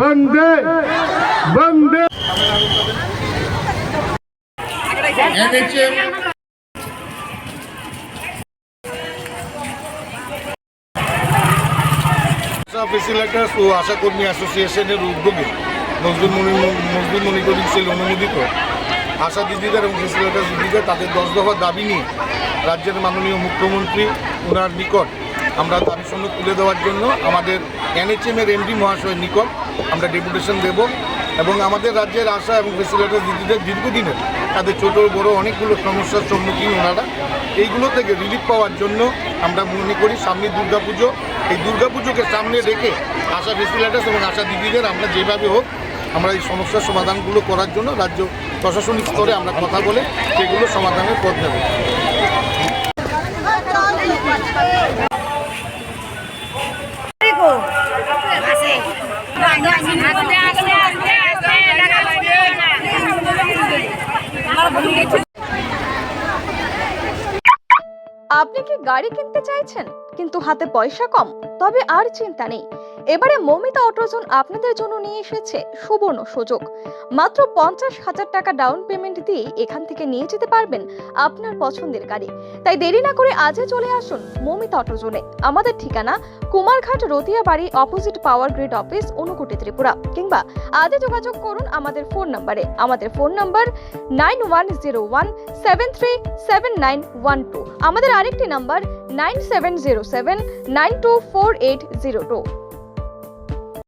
বন্দে বন্দে। ফেসিলেটার্স ও আশাকর্মী অ্যাসোসিয়েশনের উদ্যোগে নজরুল মনি নজরুল মনিটরিং সেল অনুমোদিত। আশা দিদিদের এবং ফেসিলেটার্স দিদিদের তাদের দশ দফা দাবি নিয়ে রাজ্যের মাননীয় মুখ্যমন্ত্রী ওনার নিকট আমরা দাবি সনদ তুলে দেওয়ার জন্য আমাদের এনএচএম এর এমডি মহাশয়ের নিকট আমরা ডেপুটেশন দেব এবং আমাদের রাজ্যের আশা এবং ফেসিলেটার দিদিদের দীর্ঘদিনের তাদের ছোট বড় অনেকগুলো সমস্যার সম্মুখীন ওনারা এইগুলো থেকে রিলিফ পাওয়ার জন্য আমরা মনে করি সামনে দুর্গাপুজো। এই দুর্গাপুজোকে সামনে রেখে আশা ফেসিলেটার্স এবং আশা দিদিদের আমরা যেভাবে হোক আমরা এই সমস্যার সমাধানগুলো করার জন্য রাজ্য প্রশাসনিক স্তরে আমরা কথা বলে সেগুলো সমাধানের পথ নেব। আপনি কি গাড়ি কিনতে চাইছেন? কিন্তু হাতে পয়সা কম তবে আর চিন্তা নেই। এবারে মমিতা অটোজন আপনাদের জন্য নিয়ে এসেছে সুবর্ণ সুযোগ। মাত্র পঞ্চাশ হাজার টাকা ডাউন পেমেন্ট দিয়ে এখান থেকে নিয়ে যেতে পারবেন আপনার পছন্দের গাড়ি। তাই দেরি না করে আজই চলে আসুন মমিতা অটোজনে। আমাদের ঠিকানা কুমারঘাট রতিয়া বাড়ি অপোজিট পাওয়ার গ্রিড অফিস অনুকুটি ত্রিপুরা। কিংবা আজই যোগাযোগ করুন আমাদের ফোন নাম্বারে আমাদের phone number nine one zero one seven three seven nine one two আমাদের আরেকটি number nine seven zero seven nine two four eight zero two